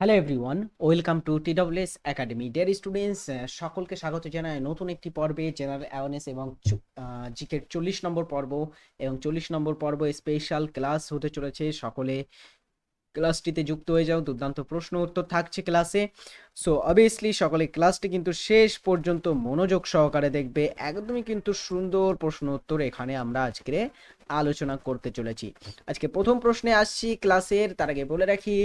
Hello everyone welcome to TWS academy dear students সকলকে স্বাগত জানায় নতুন একটি পর্বে জেনারেল অ্যাওয়ারনেস এবং জিকের চল্লিশ নম্বর পর্ব এবং চল্লিশ নম্বর পর্ব স্পেশাল ক্লাস হতে চলেছে। সকলে ক্লাসটিতে যুক্ত হয়ে যাও। দুর্দান্ত প্রশ্ন উত্তর থাকছে ক্লাসে সো অবভিয়াসলি সকলে ক্লাসটি কিন্তু শেষ পর্যন্ত মনোযোগ সহকারে দেখবে। একদমই কিন্তু সুন্দর প্রশ্ন উত্তর এখানে আমরা আজকে আলোচনা করতে চলেছি। আজকে প্রথম প্রশ্নে আসছি ক্লাসের। তার আগে বলে রাখি,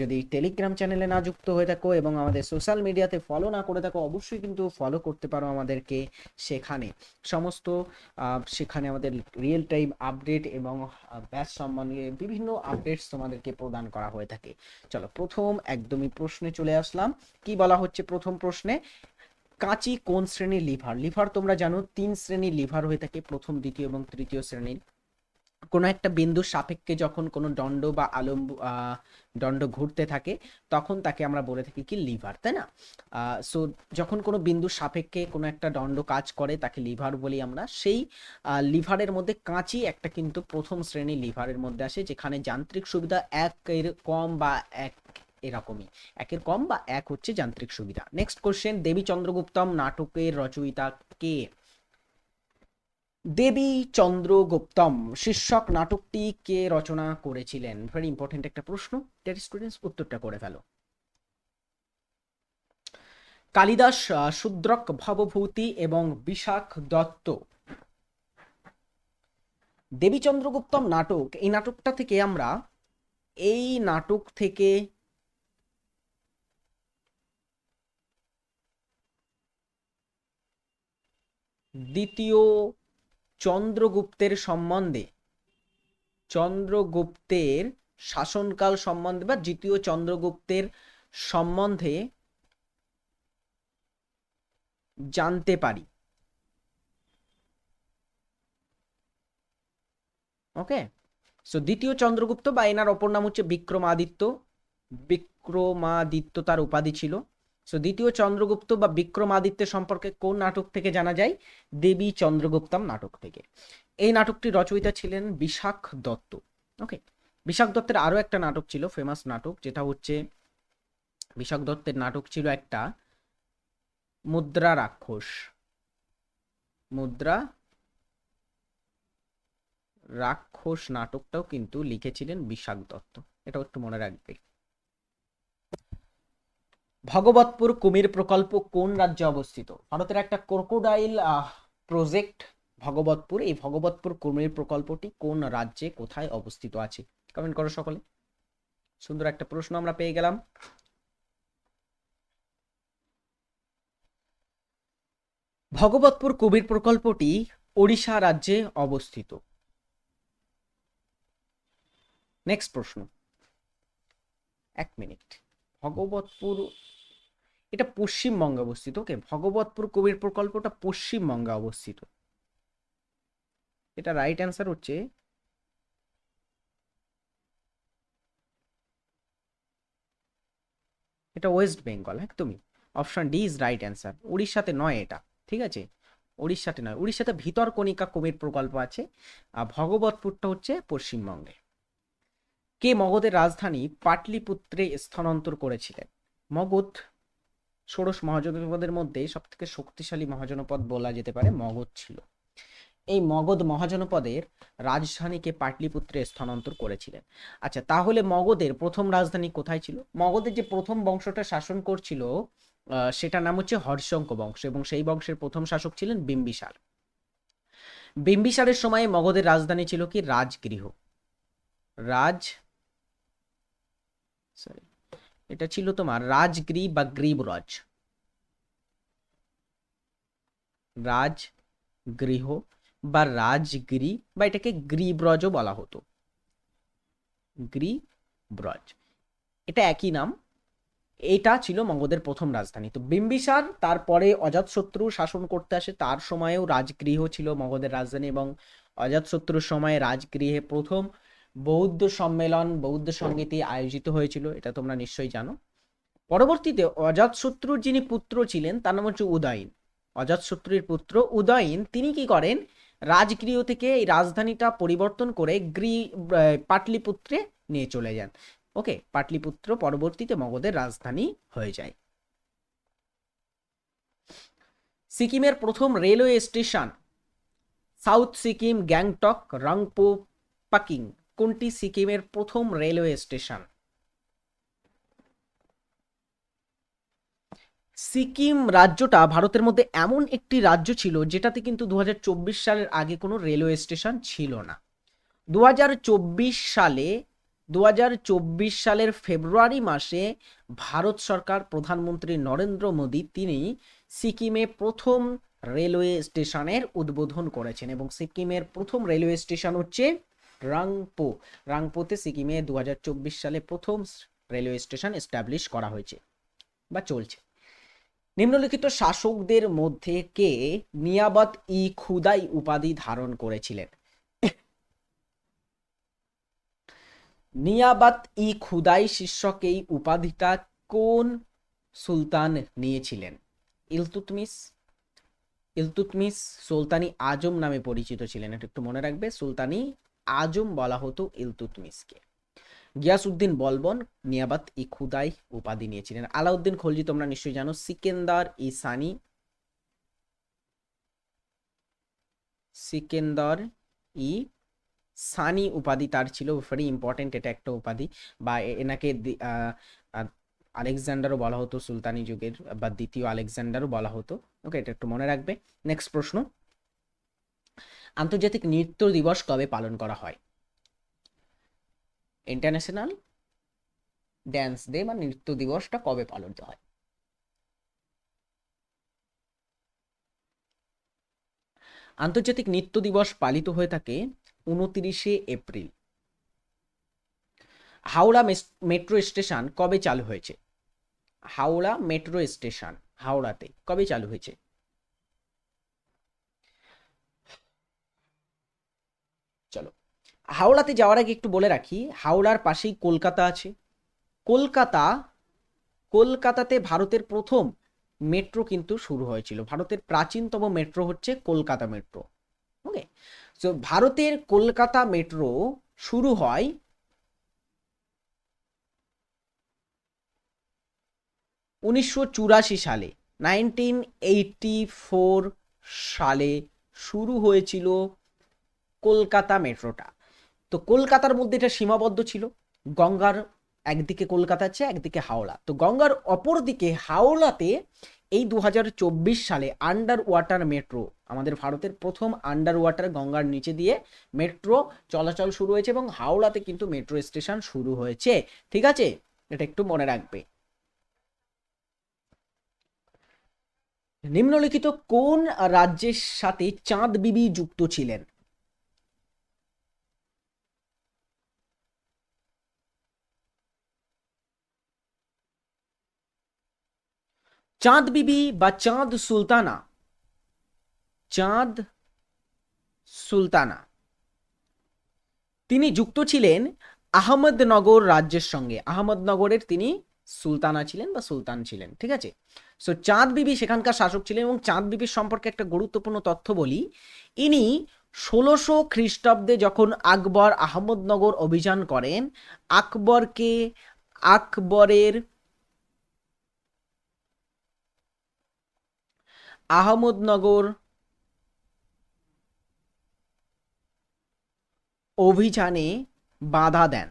যদি টেলিগ্রাম চ্যানেলে না যুক্ত হয়ে থাকো এবং আমাদের সোশ্যাল মিডিয়াতে ফলো না করে থাকো, অবশ্যই কিন্তু ফলো করতে পারো আমাদেরকে সেখানে। সমস্ত সেখানে আমাদের রিয়েল টাইম আপডেট এবং ব্যাচ সম্বন্ধে বিভিন্ন আপডেটস তোমাদেরকে প্রদান করা হয়ে থাকে। চলো, প্রথম একদমই প্রশ্নে চলে আসলাম। কি বলা হচ্ছে প্রথম প্রশ্নে? কাঁচি কোন শ্রেণির লিভার? লিভার তোমরা জানো, তিন শ্রেণির লিভার হয়ে থাকে প্রথম, দ্বিতীয় এবং তৃতীয় শ্রেণির। কোনো একটা বিন্দুর সাপেক্ষে যখন কোনো দণ্ড বা আলম্ব দণ্ড ঘুরতে থাকে, তখন তাকে আমরা বলে থাকি কি লিভার, তাই না? সো যখন কোনো বিন্দুর সাপেক্ষে কোনো একটা দণ্ড কাজ করে, তাকে লিভার বলি আমরা, সেই লিভারের মধ্যে কাঁচি একটা কিন্তু প্রথম শ্রেণির লিভারের মধ্যে আসে, যেখানে যান্ত্রিক সুবিধা একের কম বা এক এরকমই। একের কম বা এক হচ্ছে যান্ত্রিক সুবিধা। নেক্সট কোশ্চেন দেবী চন্দ্রগুপ্তম নাটকের রচয়িতা কে? দেবী চন্দ্রগুপ্তম, শীর্ষক নাটকটি কে রচনা করেছিলেন? ভেরি ইম্পর্টেন্ট একটা প্রশ্ন। ডেট স্টুডেন্টস উত্তরটা করে ফেলো। কালিদাস শূদ্রক ভবভূতি এবং বিশাখ দত্ত। দেবী চন্দ্রগুপ্তম নাটক, এই নাটকটা থেকে আমরা এই নাটক থেকে দ্বিতীয় চন্দ্রগুপ্তের সম্বন্ধে। চন্দ্রগুপ্তের শাসনকাল সম্বন্ধে বা দ্বিতীয় চন্দ্রগুপ্তের সম্বন্ধে জানতে পারি। ওকে সো দ্বিতীয় চন্দ্রগুপ্ত বা এনার অপর নাম হচ্ছে বিক্রমাদিত্য। বিক্রমাদিত্য তার উপাধি ছিল। সো দ্বিতীয় চন্দ্রগুপ্ত বা বিক্রমাদিত্যের সম্পর্কে কোন নাটক থেকে জানা যায়? দেবী চন্দ্রগুপ্তম নাটক থেকে। এই নাটকটি রচয়িতা ছিলেন বিশাখ দত্ত। ওকে বিশাখ দত্তের আরও একটা নাটক ছিল ফেমাস নাটক, যেটা হচ্ছে, বিশাখ দত্তের নাটক ছিল একটা মুদ্রা রাক্ষস। মুদ্রা রাক্ষস নাটকটাও কিন্তু লিখেছিলেন বিশাখ দত্ত। এটাও একটু মনে রাখবে। ভগবতপুর কুমির প্রকল্প কোন রাজ্যে অবস্থিত? ভারতের একটা ক্রোকোডাইল প্রজেক্ট ভগবতপুর। এই ভগবতপুর কুমির প্রকল্পটি কোন রাজ্যে কোথায় অবস্থিত আছে? কমেন্ট করো সকলে। সুন্দর একটা প্রশ্ন আমরা পেয়ে গেলাম। ভগবতপুর কুমির প্রকল্পটি ওড়িশা রাজ্যে অবস্থিত। নেক্সট প্রশ্ন। এক মিনিট ভগবতপুর এটা পশ্চিমবঙ্গে অবস্থিত, ওকে? ভগবতপুর কবির প্রকল্পটা পশ্চিমবঙ্গে অবস্থিত। এটা রাইট অ্যান্সার হচ্ছে এটা ওয়েস্ট বেঙ্গল একদমই। Option D is right answer উড়িষ্যাতে নয় এটা, ঠিক আছে? উড়িষ্যাতে নয়। উড়িষ্যাতে ভিতরকণিকা কুমির প্রকল্প আছে, আর ভগবতপুরটা হচ্ছে পশ্চিমবঙ্গে। কে মগধের রাজধানী পাটলিপুত্রে স্থানান্তর করেছিলেন? মগধ ষোড়শ মহাজনপদের মধ্যে সবথেকে শক্তিশালী মহাজনপদ বলা যেতে পারে মগধ ছিল। এই মগধ মহাজনপদের রাজধানীকে পাটলিপুত্রে স্থানান্তর করেছিলেন। আচ্ছা তাহলে মগধের প্রথম রাজধানী কোথায় ছিল? মগধের যে প্রথম বংশটা শাসন করছিল সেটার নাম হচ্ছে হর্ষঙ্ক বংশ এবং সেই বংশের প্রথম শাসক ছিলেন বিম্বিসার। বিম্বিসারের সময়ে মগধের রাজধানী ছিল কি? রাজগৃহ। রাজ সরি এটা ছিল তোমার রাজগৃহ বা গ্রীবরাজ। রাজগৃহ বা রাজগিরি বা এটাকে গ্রীব্রজও বলা হতো। গ্রীব্রজ। এটা একই নাম। এটা ছিল মগধের প্রথম রাজধানী। তো বিম্বিসার তারপরে অজাতশত্রু শাসন করতে আসে, তার সময়েও রাজগৃহ ছিল মগধের রাজধানী এবং অজাতশত্রুর সময়ে রাজগৃহে প্রথম বৌদ্ধ সম্মেলন, বৌদ্ধ সঙ্গীতি আয়োজিত হয়েছিল, এটা তোমরা নিশ্চয়ই জানো। পরবর্তীতে অজাতশত্রুর যিনি পুত্র ছিলেন, তার নাম হচ্ছে উদয়ন। অজাতশত্রুর পুত্র উদয়ন, তিনি কি করেন? রাজগৃহ থেকে এই রাজধানীটা পরিবর্তন করে গ্রি পাটলিপুত্রে নিয়ে চলে যান। ওকে, পাটলিপুত্র পরবর্তীতে মগধের রাজধানী হয়ে যায়। সিকিমের প্রথম railway station, South Sikkim, Gangtok Rangpo Pakyong. কোনটি সিকিমের প্রথম রেলওয়ে স্টেশন? সিকিম রাজ্যটা ভারতের মধ্যে এমন একটি রাজ্য ছিল যেটাতে কিন্তু দুহাজার চব্বিশ সালের আগে কোনো রেলওয়ে স্টেশন ছিল না। দু হাজার চব্বিশ সালে দু হাজার চব্বিশ সালের ফেব্রুয়ারি মাসে ভারত সরকার প্রধানমন্ত্রী নরেন্দ্র মোদী তিনি সিকিমে প্রথম রেলওয়ে স্টেশনের উদ্বোধন করেছেন এবং সিকিমের প্রথম রেলওয়ে স্টেশন হচ্ছে রাংপো। রাংপোতে সিকিমে দু হাজার চব্বিশ সালে প্রথম রেলওয়ে স্টেশন এস্টাবলিশ করা হয়েছে বা চলছে। নিম্নলিখিত শাসকদের মধ্যে কে নিয়াবত ই খুদাই উপাধি ধারণ করেছিলেন? নিয়াবাত ই খুদাই শীর্ষক এই উপাধিটা কোন সুলতান নিয়েছিলেন? ইলতুতমিস ইলতুতমিস সুলতানি আজম নামে পরিচিত ছিলেন। এটা একটু মনে রাখবে, সুলতানি আজম বলা হতো ইলতুতমিসকে গিয়াসউদ্দিন বলবন, নিয়াবাত ই খুদাই উপাধি নিয়েছিলেন। আলাউদ্দিন খলজি তোমরা নিশ্চয়ই জানো, সিকেন্দার ই সানি। সিকেন্দার ই সানি উপাধি তার ছিল ভেরি ইম্পর্টেন্ট এটা একটা উপাধি। বা এনাকে আলেকজান্ডারও বলা হতো, সুলতানি যুগের, বা দ্বিতীয় আলেকজান্ডারও বলা হতো। ওকে এটা একটু মনে রাখবে। নেক্সট প্রশ্ন। আন্তর্জাতিক নৃত্য দিবস কবে পালন করা হয়? ইন্টারন্যাশনাল ড্যান্স ডে বা নৃত্য দিবসটা কবে পালন হয়? আন্তর্জাতিক নৃত্য দিবস পালিত হয়ে থাকে উনতিরিশে এপ্রিল। হাওড়া মেট্রো স্টেশন কবে চালু হয়েছে? হাওড়া মেট্রো স্টেশন হাওড়াতে কবে চালু হয়েছে চলো হাওড়াতে যাওয়ার আগে একটু বলে রাখি, হাওড়ার পাশেই কলকাতা আছে। কলকাতা, কলকাতাতে ভারতের প্রথম মেট্রো কিন্তু শুরু হয়েছিল। ভারতের প্রাচীনতম মেট্রো হচ্ছে কলকাতা মেট্রো। ওকে সো ভারতের কলকাতা মেট্রো শুরু হয় উনিশশো চুরাশি সালে। নাইনটিন এইটি ফোর সালে শুরু হয়েছিল কলকাতা মেট্রোটা। তো কলকাতার মধ্যে এটা সীমাবদ্ধ ছিল। গঙ্গার একদিকে কলকাতা আছে, একদিকে হাওড়া। তো গঙ্গার অপর দিকে হাওড়াতে এই দু হাজার চব্বিশ সালে আন্ডার ওয়াটার মেট্রো আমাদের ভারতের প্রথম আন্ডার ওয়াটার গঙ্গার নিচে দিয়ে মেট্রো চলাচল শুরু হয়েছে এবং হাওড়াতে কিন্তু মেট্রো স্টেশন শুরু হয়েছে। ঠিক আছে? এটা একটু মনে রাখবে। নিম্নলিখিত কোন রাজ্যের সাথে চাঁদ বিবি যুক্ত ছিলেন? চাঁদ বিবি বা চাঁদ সুলতানা চাঁদ সুলতানা তিনি যুক্ত ছিলেন আহমদনগর রাজ্যের সঙ্গে আহমদনগরের তিনি সুলতানা ছিলেন বা সুলতান ছিলেন ঠিক আছে সো চাঁদ বিবি সেখানকার শাসক ছিলেন এবং চাঁদ বিবির সম্পর্কে একটা গুরুত্বপূর্ণ তথ্য বলি। ইনি ষোলোশো খ্রিস্টাব্দে যখন আকবর আহমদনগর অভিযান করেন, আকবরকে আকবরের আহমদনগর অভিযানে বাধা দেন।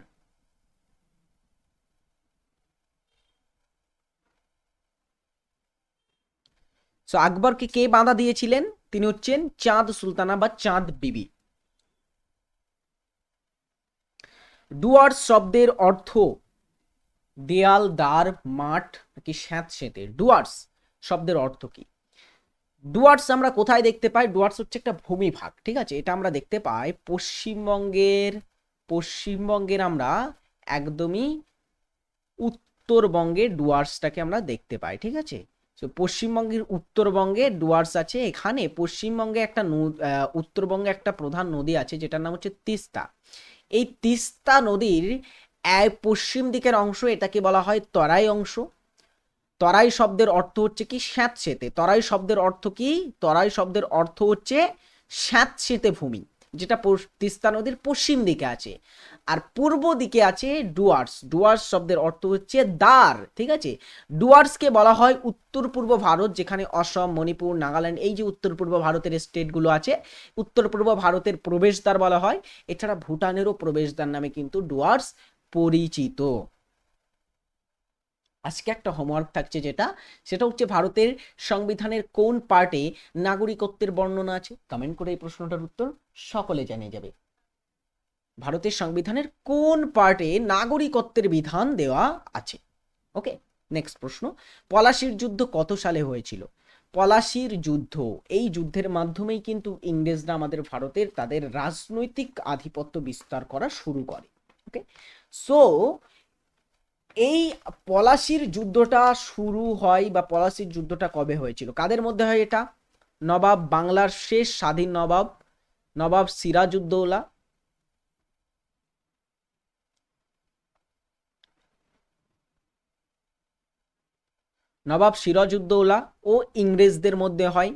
সো আকবরকে কে বাধা দিয়েছিলেন? তিনি হচ্ছেন চাঁদ সুলতানা বা চাঁদ বিবি। ডুয়ার্স শব্দের অর্থ দেয়াল দ্বার মাঠ নাকি স্যাঁত সেতে ডুয়ার্স শব্দের অর্থ কি? ডুয়ার্স আমরা কোথায় দেখতে পাই? ডুয়ার্স হচ্ছে একটা ভূমিভাগ, ঠিক আছে? এটা আমরা দেখতে পাই পশ্চিমবঙ্গের পশ্চিমবঙ্গের আমরা একদমই উত্তরবঙ্গে ডুয়ার্সটাকে আমরা দেখতে পাই, ঠিক আছে? তো পশ্চিমবঙ্গের উত্তরবঙ্গে ডুয়ার্স আছে এখানে। পশ্চিমবঙ্গে একটা উত্তরবঙ্গে একটা প্রধান নদী আছে যেটার নাম হচ্ছে তিস্তা। এই তিস্তা নদীর পশ্চিম দিকের অংশ এটাকে বলা হয় তরাই অংশ। তরাই শব্দের অর্থ হচ্ছে কি স্যাঁতসেতে। তরাই শব্দের অর্থ কি? তরাই শব্দের অর্থ হচ্ছে স্যাঁতসেতে ভূমি, যেটা তিস্তা নদীর পশ্চিম দিকে আছে। আর পূর্ব দিকে আছে ডুয়ার্স। ডুয়ার্স শব্দের অর্থ হচ্ছে দ্বার, ঠিক আছে? ডুয়ার্সকে বলা হয় উত্তর পূর্ব ভারত, যেখানে অসম, মণিপুর, নাগাল্যান্ড, এই যে উত্তর পূর্ব ভারতের স্টেটগুলো আছে উত্তর পূর্ব ভারতের প্রবেশদ্বার বলা হয়। এছাড়া ভুটানেরও প্রবেশদ্বার নামে কিন্তু ডুয়ার্স পরিচিত। আজকে একটা হোমওয়ার্ক থাকছে যেটা, সেটা হচ্ছে ভারতের সংবিধানের কোন পার্টে নাগরিকত্বের বর্ণনা আছে? কমেন্ট করে এই প্রশ্নটার উত্তর সকলে জানিয়ে যাবে। ভারতের সংবিধানের কোন পার্টে নাগরিকত্বের বিধান দেওয়া আছে? ওকে নেক্সট প্রশ্ন। পলাশির যুদ্ধ কত সালে হয়েছিল? পলাশির যুদ্ধ, এই যুদ্ধের মাধ্যমেই কিন্তু ইংরেজরা আমাদের ভারতের তাদের রাজনৈতিক আধিপত্য বিস্তার করা শুরু করে। ওকে সো এই পলাশির যুদ্ধটা শুরু হয় বা পলাশির যুদ্ধটা কবে হয়েছিল? কাদের মধ্যে হয় এটা? নবাব বাংলার শেষ স্বাধীন নবাব নবাব সিরাজউদ্দৌলা। নবাব সিরাজউদ্দৌলা ও ইংরেজদের মধ্যে হয়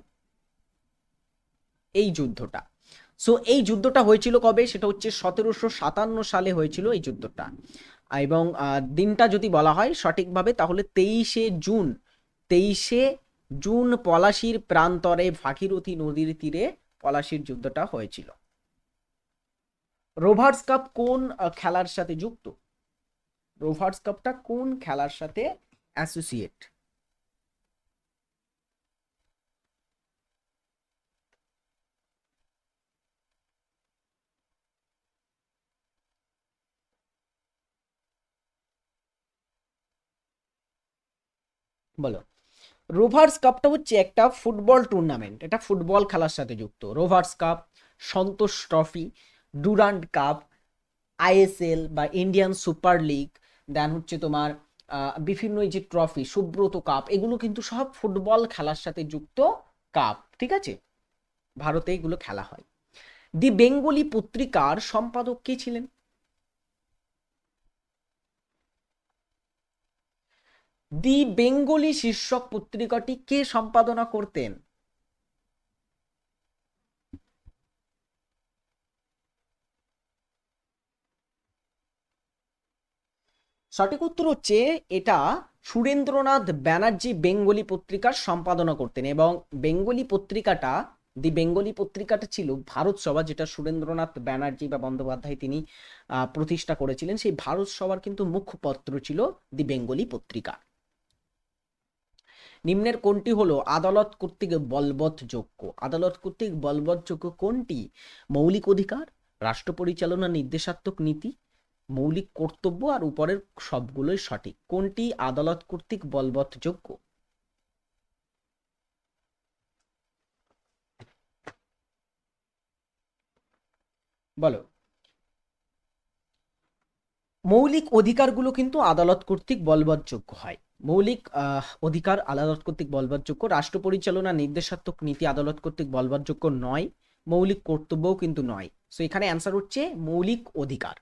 এই যুদ্ধটা। সো এই যুদ্ধটা হয়েছিল কবে? সেটা হচ্ছে সতেরোশো সাতান্ন সালে হয়েছিল এই যুদ্ধটা। এবং দিনটা যদি বলা হয় সঠিকভাবে তাহলে তেইশে জুন তেইশে জুন পলাশির প্রান্তরে ভাগীরথী নদীর তীরে পলাশির যুদ্ধটা হয়েছিল। রোভার্স কাপ কোন খেলার সাথে যুক্ত? রোভার্স কাপটা কোন খেলার সাথে অ্যাসোসিয়েট? বলো। রোভার্স কাপটা হচ্ছে একটা ফুটবল টুর্নামেন্ট এটা ফুটবল খেলার সাথে যুক্ত। Rovers Cup Santosh trophy Durand Cup ISL বা ইন্ডিয়ান সুপার লিগ দেন হচ্ছে তোমার বিভিন্ন যে ট্রফি সুব্রত কাপ এগুলো কিন্তু সব ফুটবল খেলার সাথে যুক্ত কাপ ঠিক আছে? ভারতে এগুলো খেলা হয়। দি বেঙ্গলি পত্রিকার সম্পাদক কে ছিলেন? দি বেঙ্গলি শীর্ষক পত্রিকাটি কে সম্পাদনা করতেন? সঠিক উত্তর হচ্ছে এটা সুরেন্দ্রনাথ ব্যানার্জি বেঙ্গলি পত্রিকার সম্পাদনা করতেন এবং বেঙ্গলি পত্রিকাটা, দি বেঙ্গলি পত্রিকাটা ছিল ভারত সভা যেটা সুরেন্দ্রনাথ ব্যানার্জি বা বন্দ্যোপাধ্যায় তিনি প্রতিষ্ঠা করেছিলেন। সেই ভারত সভার কিন্তু মুখপত্র ছিল দি বেঙ্গলি পত্রিকা। নিম্নের কোনটি হলো আদালত কর্তৃক বলবৎযোগ্য? আদালত কর্তৃক বলবৎযোগ্য কোনটি? মৌলিক অধিকার, রাষ্ট্র পরিচালনা নির্দেশাত্মক নীতি, মৌলিক কর্তব্য আর উপরের সবগুলোই সঠিক। কোনটি আদালত কর্তৃক বলবৎযোগ্য? বলো। মৌলিক অধিকারগুলো কিন্তু আদালত কর্তৃক বলবৎযোগ্য হয়। মৌলিক অধিকার আদালত কর্তৃক বলবৎযোগ্য, রাষ্ট্র পরিচালনা নির্দেশাত্মক নীতি আদালত কর্তৃক বলবৎযোগ্য নয়, মৌলিক কর্তব্যও কিন্তু নয়। সো এখানে অ্যান্সার হচ্ছে মৌলিক অধিকার।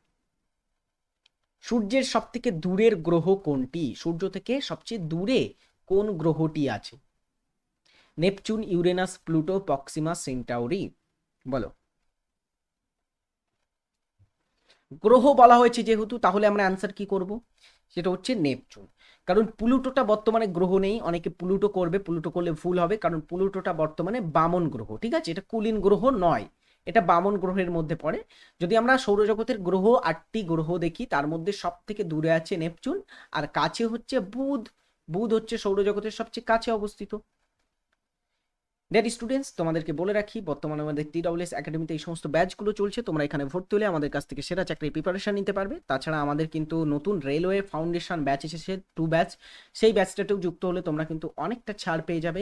সূর্যের সব থেকে দূরের গ্রহ কোনটি? সূর্য থেকে সবচেয়ে দূরে কোন গ্রহটি আছে? Neptune, Uranus, Pluto Proxima Centauri. বলো। গ্রহ বলা হয়েছে যেহেতু, তাহলে আমরা অ্যান্সার কি করব? সেটা হচ্ছে নেপচুন। কারণ প্লুটোটা বর্তমানে গ্রহ নেই, অনেকে প্লুটো করবে, প্লুটো করলে ভুল হবে, কারণ প্লুটোটা বর্তমানে বামন গ্রহ, ঠিক আছে? এটা কুলিন গ্রহ নয়, এটা বামন গ্রহের মধ্যে পড়ে। যদি আমরা সৌরজগতের গ্রহ আটটি গ্রহ দেখি, তার মধ্যে সব থেকে দূরে আছে নেপচুন, আর কাছে হচ্ছে বুধ। বুধ হচ্ছে সৌরজগতের সবচেয়ে কাছে অবস্থিত। ডিয়ার স্টুডেন্টস তোমাদেরকে বলে রাখি বর্তমানে আমাদের টি ডাব্লিউএস একাডেমিতে এই সমস্ত ব্যাচগুলো চলছে। তোমরা এখানে ভর্তি হলে আমাদের কাছ থেকে সেরা চাকরির প্রিপারেশন নিতে পারবে। তাছাড়া আমাদের কিন্তু নতুন রেলওয়ে ফাউন্ডেশন ব্যাচ এসেছে টু ব্যাচ সেই ব্যাচটাতেও যুক্ত হলে তোমরা কিন্তু অনেকটা ছাড় পেয়ে যাবে।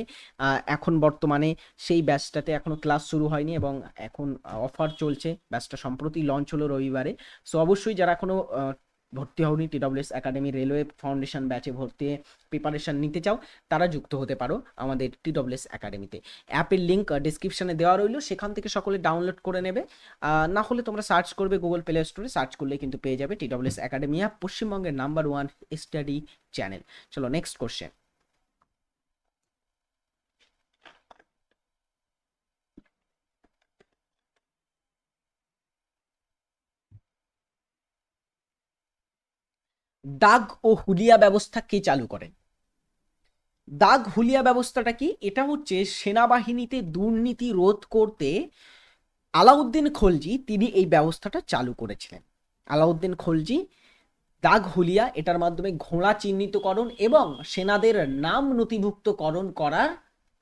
এখন বর্তমানে সেই ব্যাচটাতে এখনও ক্লাস শুরু হয়নি এবং এখন অফার চলছে। ব্যাচটা সম্প্রতি লঞ্চ হলো রবিবারে। সো অবশ্যই যারা এখনও আহ, ভর্তি হওনি T TWS academy railway foundation ব্যাচে ভর্তি প্রিপারেশান নিতে চাও, তারা যুক্ত হতে পারো আমাদের টি ডব্লিউ এস একাডেমিতে অ্যাপের লিঙ্ক ডিসক্রিপশানে দেওয়া রইল, সেখান থেকে সকলে ডাউনলোড করে নেবে। না হলে তোমরা সার্চ করবে গুগল প্লে স্টোরে সার্চ করলে কিন্তু পেয়ে যাবে T W S academy app পশ্চিমবঙ্গের নাম্বার ওয়ান স্টাডি চ্যানেল চলো নেক্সট কোশ্চেন দাগ ও হুলিয়া ব্যবস্থা কে চালু করেন? দাগ হুলিয়া ব্যবস্থাটা কি? এটা হচ্ছে সেনাবাহিনীতে দুর্নীতি রোধ করতে আলাউদ্দিন খলজি তিনি এই ব্যবস্থাটা চালু করেছিলেন। আলাউদ্দিন খলজি, দাগ হুলিয়া, এটার মাধ্যমে ঘোড়া চিহ্নিতকরণ এবং সেনাদের নাম নথিভুক্তকরণ করার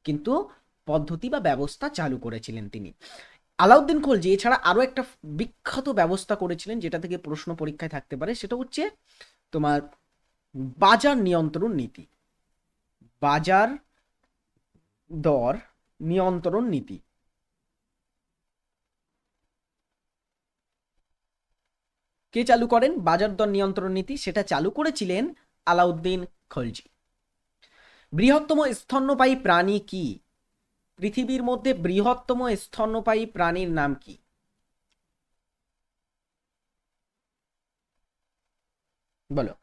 কিন্তু পদ্ধতি বা ব্যবস্থা চালু করেছিলেন তিনি। আলাউদ্দিন খলজি, এছাড়া আরও একটা বিখ্যাত ব্যবস্থা করেছিলেন, যেটা থেকে প্রশ্ন পরীক্ষায় থাকতে পারে, সেটা হচ্ছে তোমার বাজার নিয়ন্ত্রণ নীতি। বাজার দর নিয়ন্ত্রণ নীতি। কে চালু করেন? বাজার দর নিয়ন্ত্রণ নীতি, সেটা চালু করেছিলেন আলাউদ্দিন খলজি। বৃহত্তম স্তন্যপায়ী প্রাণী কি? পৃথিবীর মধ্যে বৃহত্তম স্তন্যপায়ী প্রাণীর নাম কি? বলো।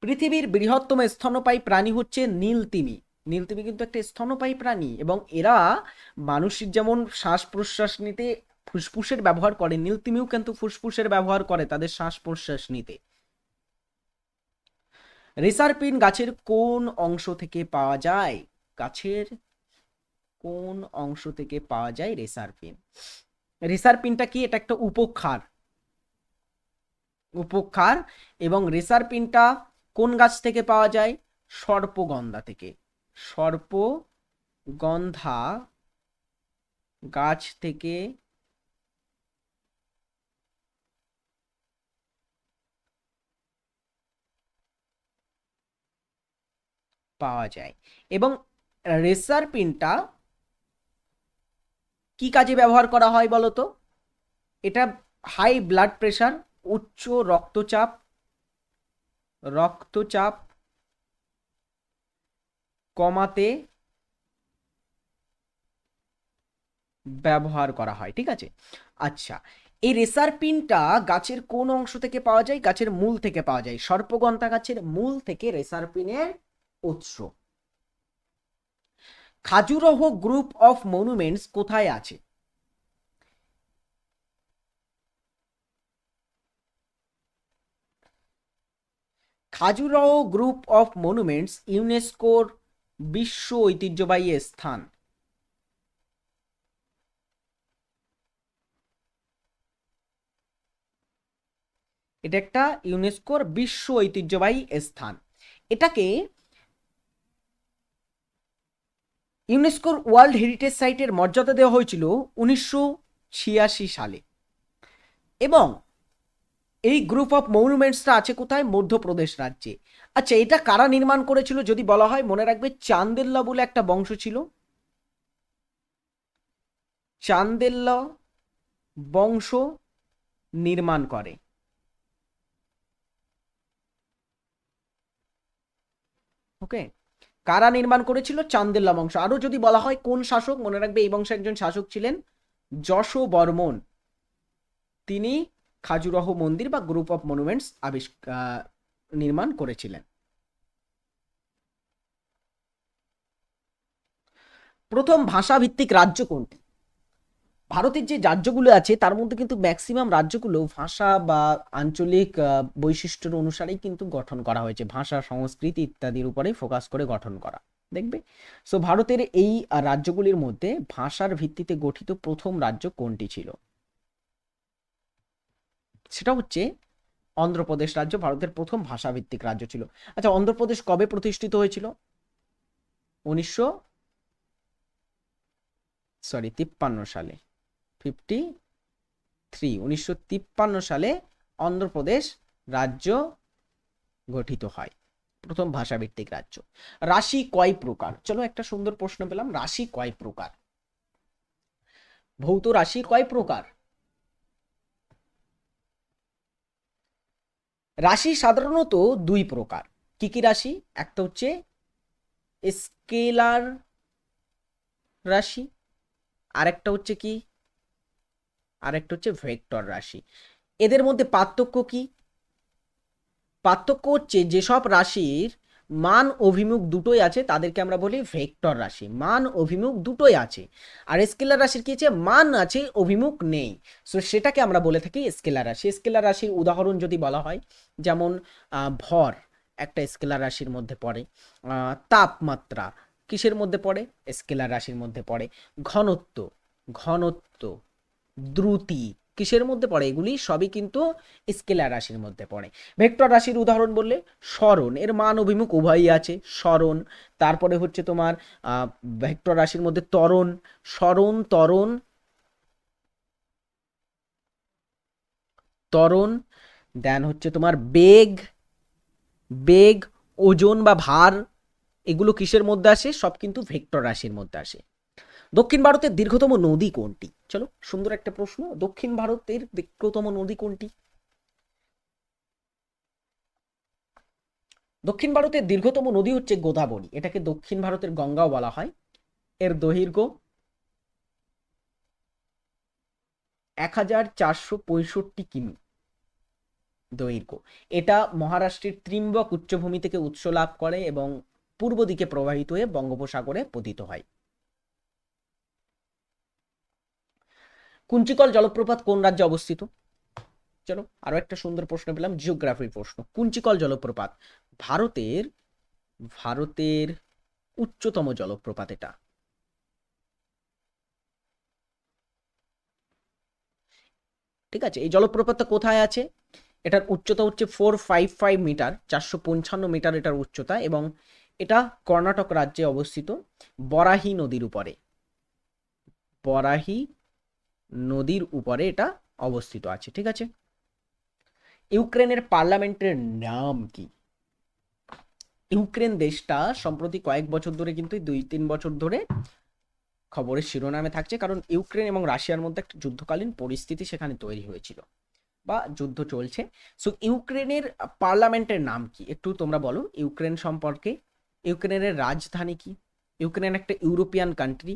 পৃথিবীর বৃহত্তম স্তন্যপায়ী প্রাণী হচ্ছে নীলতিমি। নীলতিমি কিন্তু একটা স্তন্যপায়ী প্রাণী এবং এরা মানুষের যেমন শ্বাস প্রশ্বাস নিতে ফুসফুসের ব্যবহার করে, নীলতিমিও কিন্তু ফুসফুসের ব্যবহার করে তাদের শ্বাস প্রশ্বাস নিতে। রেসারপিন গাছের কোন অংশ থেকে পাওয়া যায়? গাছের কোন অংশ থেকে পাওয়া যায় রেসারপিন? রেসারপিনটা কি? এটা একটা উপক্ষার। উপক্ষার এবং রেসারপিনটা কোন গাছ থেকে পাওয়া যায়? সর্পগন্ধা থেকে। সর্পগন্ধা গাছ থেকে পাওয়া যায়। এবং রেসার পিনটা কি কাজে ব্যবহার করা হয় বলতো? এটা হাই ব্লাড প্রেশার উচ্চ রক্তচাপ রক্তচাপ কমাতে ব্যবহার করা হয়, ঠিক আছে? আচ্ছা এই রেসার পিনটা গাছের কোন অংশ থেকে পাওয়া যায়? গাছের মূল থেকে পাওয়া যায়। সর্পগন্তা গাছের মূল থেকে রেসার পিনের উৎস। খাজুরহ গ্রুপ অফ মনুমেন্টস কোথায় আছে? খাজুরাহ গ্রুপ অফ মনুমেন্টস ইউনেস্কোর বিশ্ব ঐতিহ্যবাহী স্থান। এটা একটা ইউনেস্কোর বিশ্ব ঐতিহ্যবাহী স্থান। এটাকে ইউনেস্কোর ওয়ার্ল্ড হেরিটেজ সাইটের মর্যাদা দেওয়া হয়েছিল উনিশশো ছিয়াশি সালে। এবং এই গ্রুপ অফ মনুমেন্টসটা আছে কোথায়? মধ্যপ্রদেশ রাজ্যে। আচ্ছা এটা কারা নির্মাণ করেছিল? যদি বলা হয়, মনে রাখবে চান্দেল্লা বলে একটা বংশ ছিল। চান্দেল্লা বংশ নির্মাণ করে। ওকে? কারা নির্মাণ করেছিল? চান্দেল্লা বংশ। আরও যদি বলা হয়, কোন শাসক? মনে রাখবে এই বংশে একজন শাসক ছিলেন যশো বর্মন তিনি খাজুরাহ মন্দির বা গ্রুপ অফ মনুমেন্টস আবিষ্কার নির্মাণ করেছিলেন। প্রথম ভাষাভিত্তিক রাজ্য কোনটি? ভারতের যে রাজ্যগুলো আছে, তার মধ্যে কিন্তু ম্যাক্সিমাম রাজ্যগুলো ভাষা বা আঞ্চলিক বৈশিষ্ট্যের অনুসারেই কিন্তু গঠন করা হয়েছে। ভাষা, সংস্কৃতি ইত্যাদির উপরে ফোকাস করে গঠন করা। দেখবে? সো ভারতের এই রাজ্যগুলির মধ্যে ভাষার ভিত্তিতে গঠিত প্রথম রাজ্য কোনটি ছিল? সেটা হচ্ছে অন্ধ্রপ্রদেশ রাজ্য, ভারতের প্রথম ভাষাভিত্তিক রাজ্য ছিল। আচ্ছা অন্ধ্রপ্রদেশ কবে প্রতিষ্ঠিত হয়েছিল? উনিশশো সরি, তিপ্পান্ন সালে। ফিফটি থ্রি উনিশশো তিপ্পান্ন সালে অন্ধ্রপ্রদেশ রাজ্য গঠিত হয়। প্রথম ভাষাভিত্তিক রাজ্য। রাশি কয় প্রকার? চলো একটা সুন্দর প্রশ্ন পেলাম। রাশি কয় প্রকার? ভৌত রাশি কয় প্রকার? রাশি সাধারণত দুই প্রকার। কি কি রাশি? একটা হচ্ছে স্কেলার রাশি, আরেকটা হচ্ছে কি? আরেকটা হচ্ছে ভেক্টর রাশি। এদের মধ্যে পার্থক্য কি? পার্থক্য হচ্ছে যেসব রাশির মান অভিমুখ দুটোই আছে, তাদেরকে আমরা বলি ভেক্টর রাশি। মান অভিমুখ দুটোই আছে। আর স্কেলার রাশির কি আছে? মান আছে, অভিমুখ নেই। সো সেটাকে আমরা বলে থাকি স্কেলার রাশি। স্কেলার রাশির উদাহরণ যদি বলা হয়, যেমন ভর একটা স্কেলার রাশির মধ্যে পড়ে তাপমাত্রা কিসের মধ্যে পড়ে? স্কেলার রাশির মধ্যে পড়ে। ঘনত্ব ঘনত্ব, দ্রুতি কিসের মধ্যে পড়ে? এগুলি সবই কিন্তু স্কেলার রাশির মধ্যে পড়ে। ভেক্টর রাশির উদাহরণ বললে, স্মরণ, এর মান অভিমুখ উভয়ই আছে। স্মরণ, তারপরে হচ্ছে তোমার ভেক্টর রাশির মধ্যে ত্বরণ। স্মরণ, ত্বরণ ত্বরণ দেন হচ্ছে তোমার বেগ বেগ, ওজন বা ভার, এগুলো কিসের মধ্যে আসে? সব কিন্তু ভেক্টর রাশির মধ্যে আসে। দক্ষিণ ভারতের দীর্ঘতম নদী কোনটি? চলো, সুন্দর একটা প্রশ্ন। দক্ষিণ ভারতের দীর্ঘতম নদী কোনটি? দক্ষিণ ভারতের দীর্ঘতম নদী হচ্ছে গোদাবরী। এটাকে দক্ষিণ ভারতের গঙ্গাও বলা হয়। এর দৈর্ঘ্য এক হাজার চারশো পঁয়ষট্টি কিমি। দৈর্ঘ্য। এটা মহারাষ্ট্রের ত্রিম্বক উচ্চভূমি থেকে উৎস লাভ করে এবং পূর্ব দিকে প্রবাহিত হয়ে বঙ্গোপসাগরে পতিত হয়। কুঞ্চিকল জলপ্রপাত কোন রাজ্যে অবস্থিত? চলো আরও একটা সুন্দর প্রশ্ন পেলাম জিওগ্রাফির প্রশ্ন। কুঞ্চিকল জলপ্রপাত ভারতের ভারতের উচ্চতম জলপ্রপাত এটা। ঠিক আছে, এই জলপ্রপাতটা কোথায় আছে? এটার উচ্চতা হচ্ছে ফোর ফাইভ ফাইভ মিটার চারশো পঞ্চান্ন মিটার এটার উচ্চতা এবং এটা কর্ণাটক রাজ্যে অবস্থিত বরাহি নদীর উপরে। বরাহি নদীর উপরে এটা অবস্থিত আছে, ঠিক আছে? ইউক্রেনের পার্লামেন্টের নাম কি? ইউক্রেন দেশটা সম্প্রতি কয়েক বছর ধরে কিন্তু দুই তিন বছর ধরে খবরের শিরোনামে থাকছে, কারণ ইউক্রেন এবং রাশিয়ার মধ্যে একটা যুদ্ধকালীন পরিস্থিতি সেখানে তৈরি হয়েছিল বা যুদ্ধ চলছে। সো ইউক্রেনের পার্লামেন্টের নাম কি? একটু তোমরা বলো, ইউক্রেন সম্পর্কে। ইউক্রেনের রাজধানী কি? ইউক্রেন একটা ইউরোপিয়ান কান্ট্রি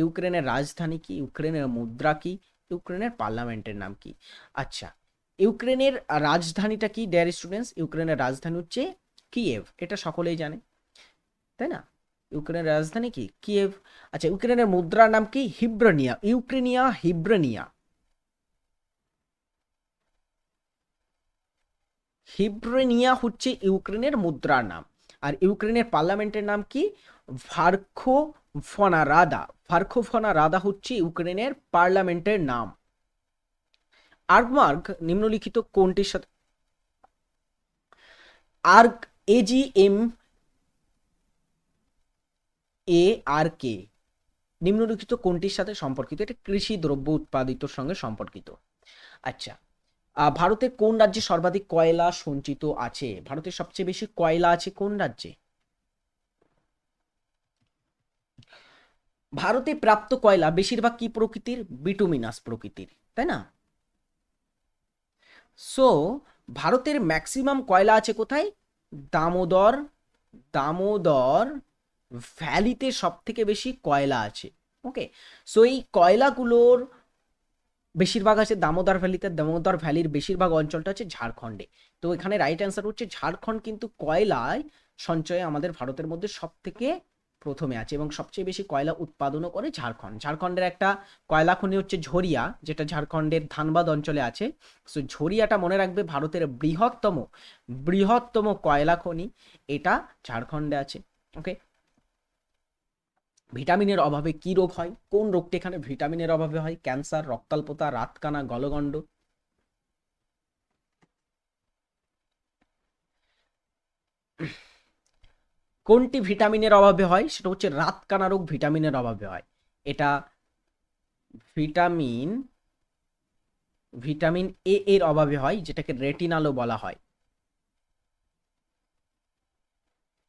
ইউক্রেনের রাজধানী কি? ইউক্রেনের মুদ্রা কি? ইউক্রেনের পার্লামেন্টের নাম কি? আচ্ছা ইউক্রেনের রাজধানীটা কি ডেয়ার স্টুডেন্টস ইউক্রেনের রাজধানী হচ্ছে কিয়েভ এটা সকলেই জানে, তাই না? ইউক্রেনের রাজধানী কি? কিয়েভ আচ্ছা ইউক্রেনের মুদ্রার নাম কি? হিব্রানিয়া, ইউক্রেনিয়া হিব্রানিয়া। হিব্রেনিয়া হচ্ছে ইউক্রেনের মুদ্রার নাম, আর ইউক্রেনের পার্লামেন্টের নাম কি? ভার্খো ফনা ফনা রাদা হচ্ছে ইউক্রেনের পার্লামেন্টের নাম। আর্গমার্গ নিম্নলিখিত কোনটির সাথে আর্ক এজিএম এ আর কে নিম্নলিখিত কোনটির সাথে সম্পর্কিত? এটা কৃষি দ্রব্য উৎপাদিতর সঙ্গে সম্পর্কিত। আচ্ছা ভারতের কোন রাজ্যে সর্বাধিক কয়লা সঞ্চিত আছে? ভারতের সবচেয়ে বেশি কয়লা আছে কোন রাজ্যে? ভারতে প্রাপ্ত কয়লা বেশিরভাগ কি প্রকৃতির? বিটুমিনাস প্রকৃতির, তাই না? সো ভারতের ম্যাক্সিমাম কয়লা আছে কোথায়? দামোদর দামোদর ভ্যালিতে সব থেকে বেশি কয়লা আছে ওকে সো এই কয়লাগুলোর বেশিরভাগ আছে দামোদর ভ্যালিতে দামোদর ভ্যালির বেশিরভাগ অঞ্চলটা হচ্ছে ঝাড়খণ্ডে। তো এখানে রাইট অ্যান্সার হচ্ছে ঝাড়খণ্ড কিন্তু কয়লায় সঞ্চয়ে আমাদের ভারতের মধ্যে সব থেকে প্রথমে আছে এবং সবচেয়ে বেশি কয়লা উৎপাদনও করে ঝাড়খণ্ড। ঝাড়খণ্ডের একটা কয়লা খনি হচ্ছে ঝরিয়া, যেটা ঝাড়খণ্ডের ধানবাদ অঞ্চলে আছে। সো ঝরিয়াটা মনে রাখবে ভারতের বৃহত্তম বৃহত্তম কয়লা খনি। এটা ঝাড়খণ্ডে আছে ওকে ভিটামিনের অভাবে কি রোগ হয়? কোন রোগটি এখানে ভিটামিনের অভাবে হয়? ক্যান্সার, রক্তাল্পতা, রাতকানা, গলগণ্ড। কোনটি ভিটামিনের অভাবে হয়? সেটা হচ্ছে রাতকানা রোগ ভিটামিনের অভাবে হয়। এটা ভিটামিন ভিটামিন এ এর অভাবে হয়, যেটাকে রেটিনালও বলা হয়।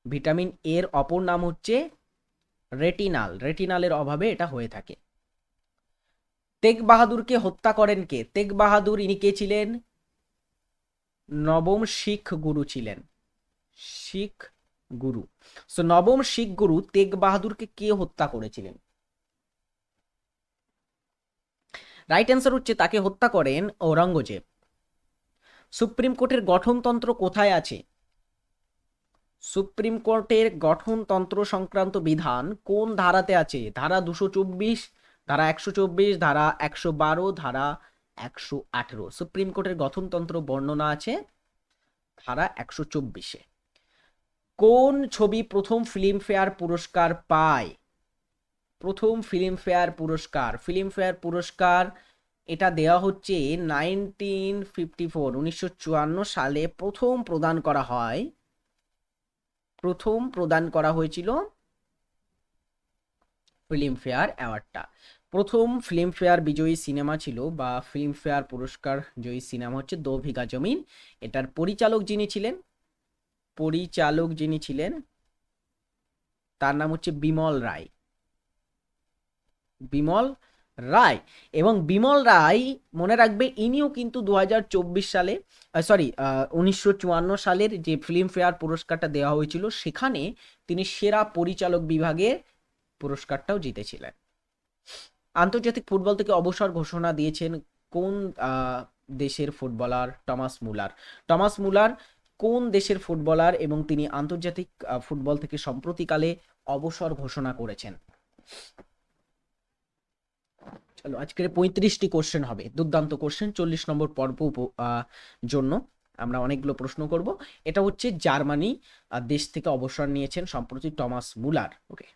ভিটামিন এর অপর নাম হচ্ছে রেটিনাল। রেটিনালের অভাবে এটা হয়ে থাকে। তেগ বাহাদুরকে হত্যা করেন কে? তেগ বাহাদুর ইনি কে ছিলেন? নবম শিখ গুরু ছিলেন। শিখ গুরু। সো নবম শিখ গুরু তেগ বাহাদুরকে কে হত্যা করেছিলেন? রাইট অ্যান্সার হচ্ছে তাকে হত্যা করেন ঔরঙ্গজেব। সুপ্রিম কোর্টের গঠনতন্ত্র কোথায় আছে? সুপ্রিম কোর্টের গঠনতন্ত্র সংক্রান্ত বিধান কোন ধারাতে আছে? ধারা দুশো চব্বিশ, ধারা একশো চব্বিশ, ধারা একশো বারো, ধারা একশো আঠেরো। সুপ্রিম কোর্টের গঠনতন্ত্র বর্ণনা আছে ধারা একশো চব্বিশে। কোন ছবি প্রথম ফিল্মফেয়ার পুরস্কার পায়? প্রথম ফিল্মফেয়ার পুরস্কার। ফিল্মফেয়ার পুরস্কার, এটা দেওয়া হচ্ছে নাইনটিন ফিফটি ফোর, উনিশশো চুয়ান্ন সালে প্রথম প্রদান করা হয়। প্রথম প্রদান করা হয়েছিল ফিল্মফেয়ার অ্যাওয়ার্ডটা। প্রথম ফিল্মফেয়ার বিজয়ী সিনেমা ছিল বা ফিল্মফেয়ার পুরস্কার জয়ী সিনেমা হচ্ছে দো ভিগা জমিন। এটার পরিচালক যিনি ছিলেন পরিচালক যিনি ছিলেন, তার নাম হচ্ছে বিমল রায়। বিমল রায়। এবং বিমল রায়, মনে রাখবে, ইনিও কিন্তু দু হাজার চব্বিশ সালে সরি উনিশশো চুয়ান্ন সালের যে ফিল্মফেয়ার পুরস্কারটা দেওয়া হয়েছিল, সেখানে তিনি সেরা পরিচালক বিভাগে পুরস্কারটাও জিতেছিলেন। আন্তর্জাতিক ফুটবল থেকে অবসর ঘোষণা দিয়েছেন কোন দেশের footballer? Thomas Muller. Thomas Muller কোন দেশের ফুটবলার এবং তিনি আন্তর্জাতিক ফুটবল থেকে সম্প্রতিকালে অবসর ঘোষণা করেছেন? চলো, আজকের পঁয়ত্রিশটি কোশ্চেন হবে। দুর্দান্ত কোশ্চেন চল্লিশ নম্বর পর্ব জন্য আমরা অনেকগুলো প্রশ্ন করব। এটা হচ্ছে জার্মানি দেশ থেকে অবসর নিয়েছেন সম্প্রতি টমাস মুলার। ওকে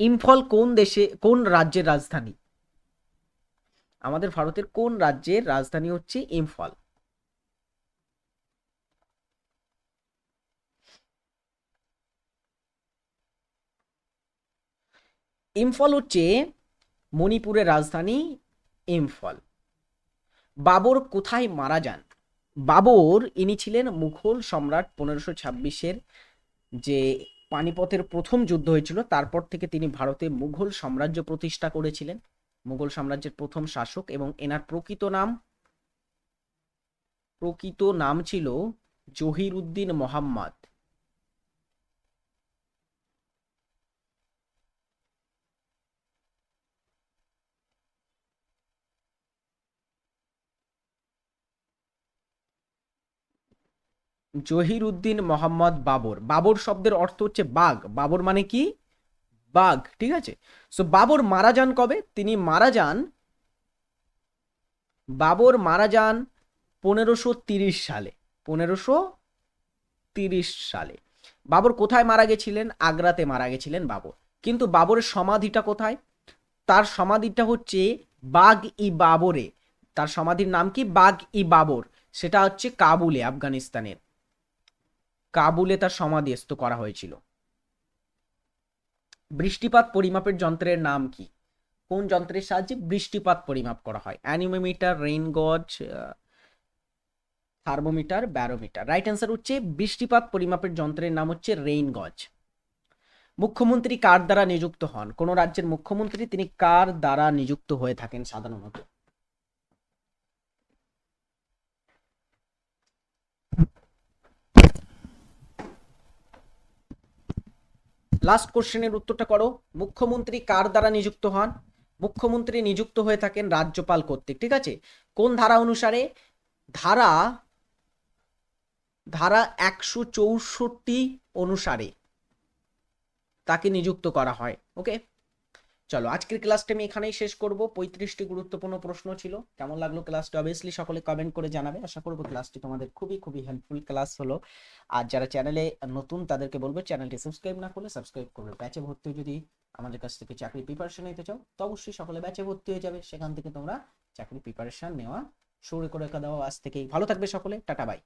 ইম্ফল কোন দেশে, কোন রাজ্যের রাজধানী? আমাদের ভারতের কোন রাজ্যের রাজধানী হচ্ছে ইম্ফল? ইম্ফল হচ্ছে মণিপুরের রাজধানী ইম্ফল। বাবর কোথায় মারা যান? বাবর, ইনি ছিলেন মুঘল সম্রাট পনেরোশো ছাব্বিশের যে পানিপথের প্রথম যুদ্ধ হয়েছিল, তারপর থেকে তিনি ভারতে মুঘল সাম্রাজ্য প্রতিষ্ঠা করেছিলেন। মুঘল সাম্রাজ্যের প্রথম শাসক এবং এনার প্রকৃত নাম প্রকৃত নাম ছিল জহির উদ্দিন মোহাম্মদ। জহির উদ্দিন মোহাম্মদ বাবর। বাবর শব্দের অর্থ হচ্ছে বাঘ। বাবর মানে কি? বাঘ, ঠিক আছে? সো বাবর মারা যান কবে? তিনি মারা যান বাবর মারা যান পনেরোশো তিরিশ সালে। পনেরোশো তিরিশ সালে। বাবর কোথায় মারা গেছিলেন? আগ্রাতে মারা গেছিলেন বাবর। কিন্তু বাবরের সমাধিটা কোথায়? তার সমাধিটা হচ্ছে বাগ ই বাবরে। তার সমাধির নাম কি? বাগ ই বাবর। সেটা হচ্ছে কাবুলে, আফগানিস্তানের। কাবুলে তার সমাধিস্থ করা হয়েছিল। বৃষ্টিপাত পরিমাপের যন্ত্রের নাম কি? কোন যন্ত্রের সাহায্যে বৃষ্টিপাত পরিমাপ করা হয়? Anemometer, rain gauge thermometer, barometer. Right answer হচ্ছে বৃষ্টিপাত পরিমাপের যন্ত্রের নাম হচ্ছে রেইন গজ। মুখ্যমন্ত্রী কার দ্বারা নিযুক্ত হন? কোন রাজ্যের মুখ্যমন্ত্রী তিনি কার দ্বারা নিযুক্ত হয়ে থাকেন সাধারণত? লাস্ট কোশ্চেনের উত্তরটা করো। মুখ্যমন্ত্রী কার দ্বারা নিযুক্ত হন? মুখ্যমন্ত্রী নিযুক্ত হয়ে থাকেন রাজ্যপাল কর্তৃক, ঠিক আছে? কোন ধারা অনুসারে? ধারা ধারা একশো চৌষট্টি অনুসারে তাকে নিযুক্ত করা হয় ওকে চলো, আজকের ক্লাসটা আমি এখানেই শেষ করব। পঁয়ত্রিশটি গুরুত্বপূর্ণ প্রশ্ন ছিল। কেমন লাগল ক্লাসটা অবভিয়াসলি সকলে কমেন্ট করে জানাবে। আশা করব ক্লাসটি তোমাদের খুবই খুবই হেল্পফুল ক্লাস হলো। আর যারা চ্যানেলে নতুন, তাদেরকে বলব চ্যানেলটি সাবস্ক্রাইব না করলে সাবস্ক্রাইব করবে। ব্যাচে ভর্তি যদি আমাদের কাছ থেকে চাকরি প্রিপারেশন নিতে চাও, তো অবশ্যই সকলে ব্যাচে ভর্তি হয়ে যাবে। সেখান থেকে তোমরা চাকরি প্রিপারেশন নেওয়া শুরু করে দেওয়া আজ থেকেই ভালো থাকবে সকলে। Tata bye